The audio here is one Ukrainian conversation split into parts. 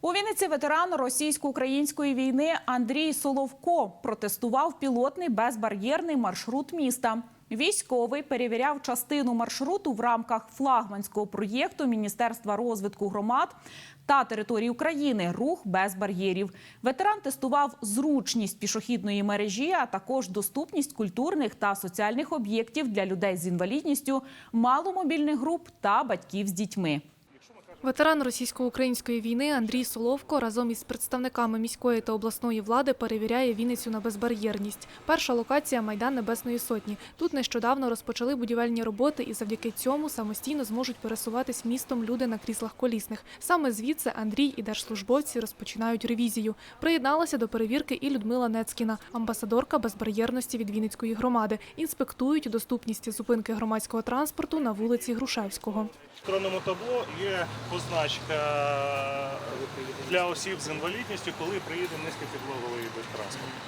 У Вінниці ветеран російсько-української війни Андрій Соловко протестував пілотний безбар'єрний маршрут міста. Військовий перевіряв частину маршруту в рамках флагманського проєкту Міністерства розвитку громад та територій України Рух без бар'єрів. Ветеран тестував зручність пішохідної мережі, а також доступність культурних та соціальних об'єктів для людей з інвалідністю, маломобільних груп та батьків з дітьми. Ветеран російсько-української війни Андрій Соловко разом із представниками міської та обласної влади перевіряє Вінницю на безбар'єрність. Перша локація Майдан Небесної Сотні. Тут нещодавно розпочали будівельні роботи, і завдяки цьому самостійно зможуть пересуватись містом люди на кріслах колісних. Саме звідси Андрій і держслужбовці розпочинають ревізію. Приєдналася до перевірки і Людмила Нецькіна, амбасадорка безбар'єрності від Вінницької громади. Інспектують доступність зупинки громадського транспорту на вулиці Грушевського. В табло є позначка для осіб з інвалідністю, коли приїде низькопідлоговий вид транспорту.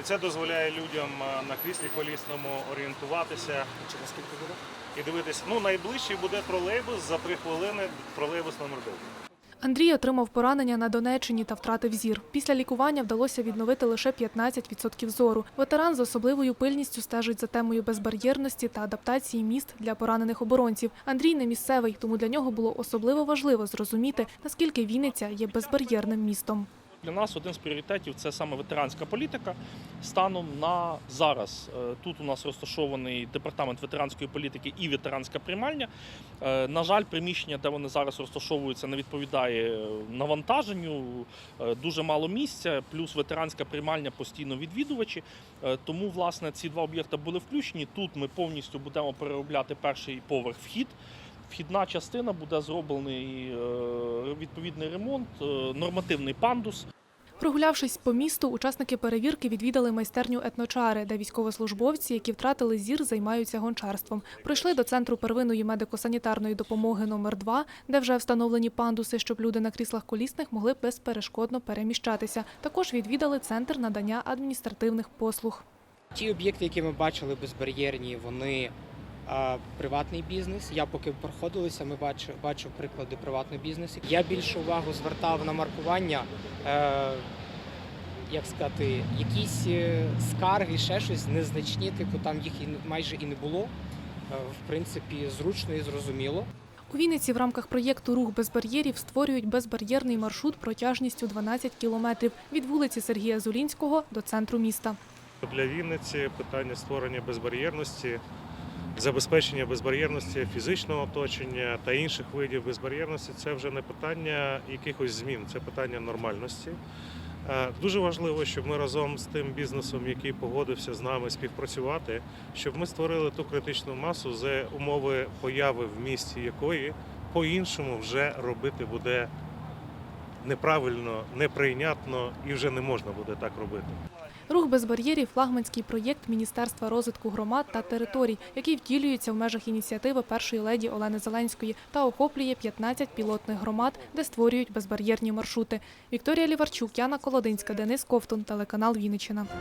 І це дозволяє людям е, на кріслі колісному орієнтуватися і дивитися. Ну, найближчий буде тролейбус за три хвилини, тролейбус номер 9. Андрій отримав поранення на Донеччині та втратив зір. Після лікування вдалося відновити лише 15% зору. Ветеран з особливою пильністю стежить за темою безбар'єрності та адаптації міст для поранених оборонців. Андрій не місцевий, тому для нього було особливо важливо зрозуміти, наскільки Вінниця є безбар'єрним містом. Для нас один з пріоритетів це саме ветеранська політика. Станом на зараз Е, тут у нас розташований департамент ветеранської політики і ветеранська приймальня. Е, На жаль, приміщення, де вони зараз розташовуються, не відповідає е, навантаженню. Дуже мало місця, плюс ветеранська приймальня постійно відвідувачі. Тому, власне, ці два об'єкти були включені. Тут ми повністю будемо переробляти перший поверх вхід. Вхідна частина буде зроблений е, відповідний ремонт, е, нормативний пандус. Прогулявшись по місту, учасники перевірки відвідали майстерню етночари, де військовослужбовці, які втратили зір, займаються гончарством. Прийшли до центру первинної медико-санітарної допомоги номер 2 де вже встановлені пандуси, щоб люди на кріслах колісних могли безперешкодно переміщатися. Також відвідали центр надання адміністративних послуг. Ті об'єкти, які ми бачили безбар'єрні, вони а, приватний бізнес. Я поки проходилися, ми бачу, бачив приклади приватного бізнесу. Я більше увагу звертав на маркування. Е, як сказати, якісь е, скарги, ще щось незначні, типу там їх і майже і не було. Е, В принципі, зручно і зрозуміло. У Вінниці в рамках проєкту Рух без бар'єрів створюють безбар'єрний маршрут протяжністю 12 кілометрів від вулиці Сергія Зулінського до центру міста. Для Вінниці питання створення безбар'єрності, забезпечення безбар'єрності фізичного оточення та інших видів безбар'єрності це вже не питання якихось змін, це питання нормальності. Е, Дуже важливо, щоб ми разом з тим бізнесом, який погодився з нами співпрацювати, щоб ми створили ту критичну масу, за умови появи в місті якої по-іншому вже робити буде неправильно, неприйнятно і вже не можна буде так робити. Рух без бар'єрів флагманський проєкт Міністерства розвитку громад та територій, який втілюється в межах ініціативи першої леді Олени Зеленської та охоплює 15 пілотних громад, де створюють безбар'єрні маршрути. Вікторія Ліварчук, Яна Колодинська, Денис Ковтун, телеканал Вінниччина.